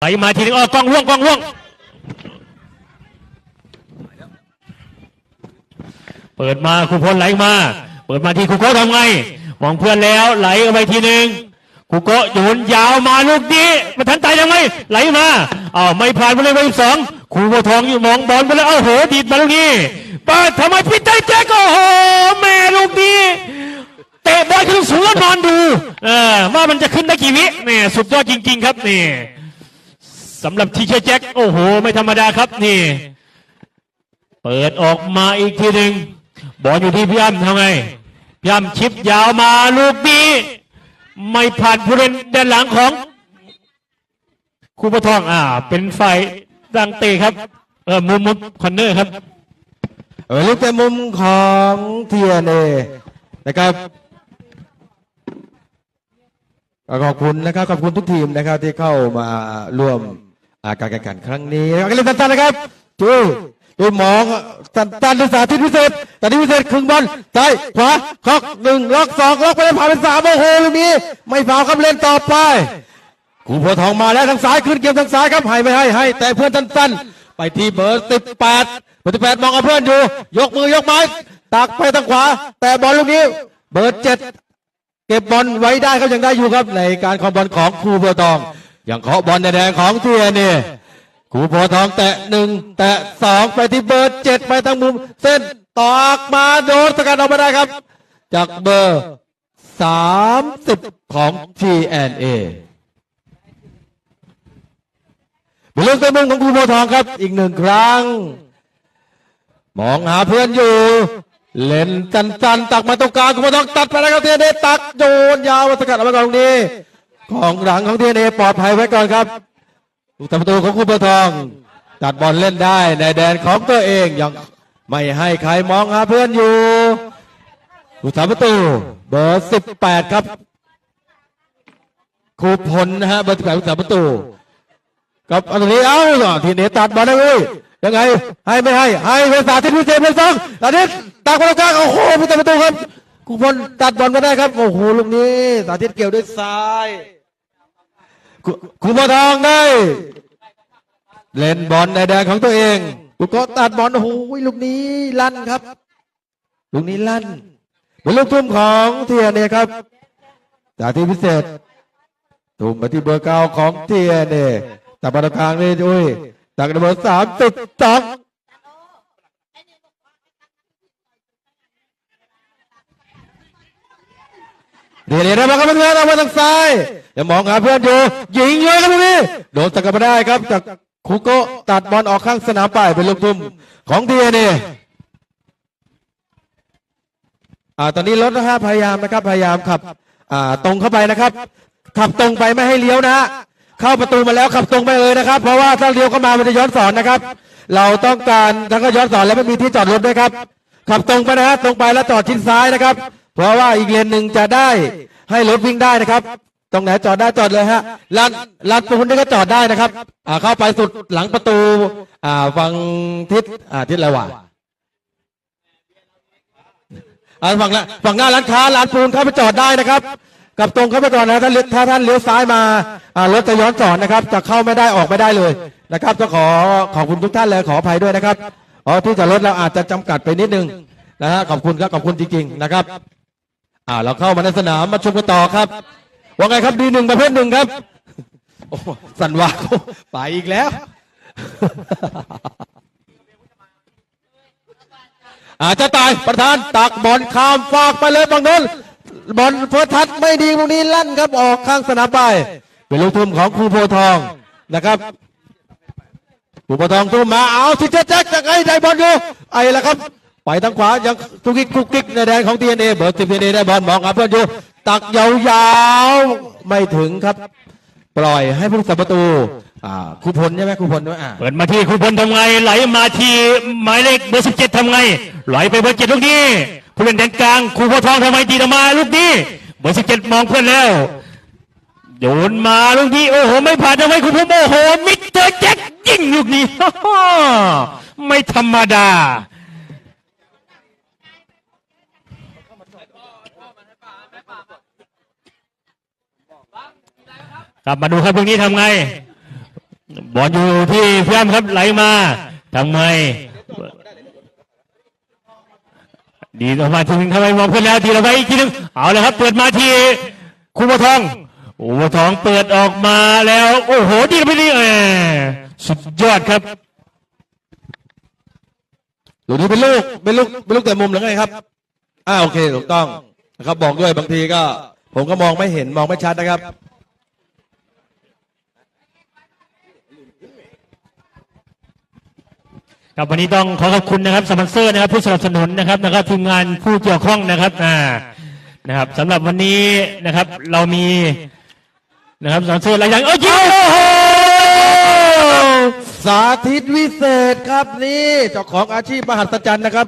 ไหลมาทีนึงอ๋อกล้องล่วงกล้องล่วง เปิดมาครูพลไหลมา เปิดมาที่ครูโก้ทำไง มองเพื่อนแล้วไหลออกไปทีนึงครูโก้โยนยาวมาลูกนี้มาทันใจยังไงไหลมาอ้าวไม่ผ่านไปเลยไปสองครูโบทองอยู่มองบอลไปแล้วเอ้าโหดีดมาลูกนี้เปิดทำไมพิใจแจ๊กโอ้โหแม่ลูกนี้เตะบอลขึ้นสูงแล้วนอนดูเออว่ามันจะขึ้นได้กี่วิเนี่ยสุดยอดจริง ๆ ครับเนี่ย สำหรับทีเชอร์แจ็คโอ้โห ไม่ธรรมดาครับนี่ เปิดออกมาอีกทีหนึ่งบอลอยู่ที่พี่อ้ำทำไงพี่อ้ำชิปยาวมาลูกนี้ ไม่ผ่านผู้เล่นด้านหลังของครูปทองอ่า เป็นฝ่ายดังเตะครับ เออมุมมุมคอนเนอร์ครับ เออลูกเตะมุมของเทียนเอนะครับขอบคุณนะครับขอบคุณทุกทีมนะครับที่เข้ามาร่วม อาการแข่งขันครั้งนี้นะครับก็เล่นสั้นๆนะครับจูดูหมองตันตันสาธิตพิเศษสาธิตพิเศษครึ่งบอลซ้ายขวาคอกหนึ่งล็อกสองล็อกไปเลยผ่านเป็นสามโอ้โหลูกนี้ ไม่ฟาวครับเล่นต่อไปกูโพทองมาแล้วทางซ้ายขึ้นเกมทางซ้ายครับให้ไม่ให้ให้ แต่เพื่อนสั้นๆไปที่เบอร์สิบแปดเบอร์สิบแปดมองกับเพื่อนอยู่ ยกมือยกไม้ตักไปทางขวา แต่บอลลูกนี้ เบอร์เจ็ดเก็บบอลไว้ได้ครับยังได้อยู่ครับในการคอมบอลของครูโพทอง อย่างเคาะบอลในแดงของเทียนี่ครูโพทองแตะหนึ่งแตะสองไปที่เบอร์เจ็ดไปทางมุม เส้นตอกมาโดนสกัดออกมาได้ครับ จากเบอร์สามสิบของ TNA เป็นเรื่องเต็มของครูโพทองครับ อีกหนึ่งครั้ง มองหาเพื่อนอยู่ เล่นจันจันตักมาตรงกลางครูโพธิ์ทองตัดไปแล้วครับเทียนเอตักโยนยาวมาสกัดออกมาก่อนตรงนี้ ของหลังของเทียนเอปลอดภัยไว้ก่อนครับลูกตประตูของครูโพธิ์ทองตัดบอลเล่นได้ในแดนของตัวเองยังไม่ให้ใครมองหาเพื่อนอยู่ลูกตประตูเบอร์สิบแปดครับครูพลนะฮะเบอร์สิบแปดลูกตประตูกับอันนี้เอ้าทีนี้ตัดบอลได้เว้ยยังไง ให้ไม่ให้ให้เป็นสาธิตพิเศษเป็นสองสาธิตตักบอลกลางโอ้โหผู้ตัดประตูครับ กุพลตัดบอลมาได้ครับ โอ้โหลูกนี้ สาธิตเกี่ยวด้วยซ้ายกุกุพลทองได้ เล่นบอลในแดนของตัวเองกุก็ตัดบอลโอ้โหลูกนี้ลั่นครับ ลูกนี้ลั่นเป็นลูกทุ่มของเทียเนี่ยครับสาธิตพิเศษทุ่มมาที่เบอร์เก้าของเทียเนี่ยแต่บอลกลางนี่อุ้ยตักเบอร์สามติดสอ เดี๋ยวเดี๋ยวได้มาครับเพื่อนๆเอามาทางซ้ายอย่ามองหาเพื่อนอยู่ยิงเลยครับตรงนี้โดนตะกับมาได้ครับจากคุโกตัดบอลออกข้างสนามไปเป็นลูกทุ่มของเทียเน่อ่าตอนนี้รถนะฮะพยายามนะครับพยายามขับอ่าตรงเข้าไปนะครับ ขับตรงไปไม่ให้เลี้ยวนะฮะเข้าประตูมาแล้วขับตรงไปเลยนะครับ เพราะว่าถ้าเลี้ยวเข้ามามันจะย้อนสอนนะครับ เราต้องการทั้งก็ย้อนสอนแล้วไม่มีที่จอดรถด้วยครับ ขับตรงไปนะฮะตรงไปแล้วจอดชิดซ้ายนะครับ เพราะว่าอีกเลนหนึ่งจะได้ให้รถวิ่งได้นะครับ ตรงไหนจอดได้จอดเลยฮะลานลานปูนนี่ก็จอดได้นะครับอ่าเข้าไปสุดหลังประตูอ่าฝั่งทิศอ่าทิศอะไรวะอ่าฝั่งละฝั่งหน้าร้านค้าร้านปูนเข้าไปจอดได้นะครับกลับตรงเข้าไปก่อนนะถ้าเลี้ยวถ้าท่านเลี้ยวซ้ายมาอ่ารถจะย้อนสอนนะครับ จะเข้าไม่ได้ออกไม่ได้เลยนะครับจะขอขอบคุณทุกท่านเลยขออภัยด้วยนะครับอ๋อที่จอดรถเราอาจจะจำกัดไปนิดนึงนะฮะขอบคุณครับขอบคุณจริงๆนะครับ อ่าเราเข้ามาในสนามมาชมกันต่อครับ ว่าไงครับดีหนึ่งประเภทหนึ่งครับ โอ้สันวาไปอีกแล้ว อาจจะตายประธานตักบอลข้ามฟากไปเลยฝั่งนนบอลเฟิร์ทัชไม่ดีตรงนี้ลั่นครับออกข้างสนามไปเป็นลูกทุ่มของครูโพทองนะครับครูโพทองทุ่มมาเอาสิเจ๊แจ็คจากไอ้ได้บอลอยู่ไอ้ละครับ ไปทางขวายังทุกิกกุกกิกในแดนของทีเอ็นเอเบอร์สิบทีเอ็นเอได้บอลมองหาเพื่อนอยู่ตักยาวๆไม่ถึงครับ ปล่อยให้ผู้รักษาประตูอ่าครูพลใช่ไหมครูพลใช่ไหมอ่าเปิดมาที่ครูพลทำไง ไหลมาที่หมายเลขเบอร์สิบเจ็ดทำไง ไหลไปเบอร์เจ็ดลูกนี้ผู้เล่นแดนกลางครูพธิ์ทองทำไมตีออกมาลูกนี้เบอร์สิบเจ็ดมองเพื่อนแล้วโยนมาลูกนี้โอ้โหไม่ผ่านทำไมครูพลโอ้โหมิสเตอร์แจ็คยิงลูกนี้ไม่ธรรมดา กลับมาดูครับพวกนี้ทำไง บอลอยู่ที่เพี่อ้ํครับไหลมาทำไมดีออกมาทีนึงทำไมมองเพื่อนแล้วทีละไปอีกทีนึงเอาเลยครับ เปิดมาทีคูบัวทองครูบัวทองเปิดออกมาแล้ว โอ้โหดีไปดีแหมสุดยอดครับหลูกนี้เป็นลูกเป็นลูกเป็นลูกแต่มุมหรือไงครับอ่าโอเคถูกต้องนะครับบอกด้วยบางทีก็ ผมก็มองไม่เห็นมองไม่ชัดนะครับ ครับวันนี้ต้องขอขอบคุณนะครับสปอนเซอร์นะครับผู้สนับสนุนนะครับนะครับทีมงานผู้เกี่ยวข้องนะครับอ่านะครับสำหรับวันนี้นะครับ เรามีนะครับสปอนเซอร์หลายอย่างเอ้ยยิงโอ้โหสาธิตวิเศษครับนี่เจ้าของอาชีพมหัศจรรย์นะครับ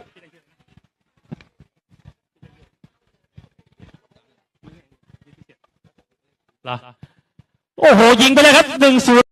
เหรอโอ้โหยิงไปเลยครับหนึ่งศูนย์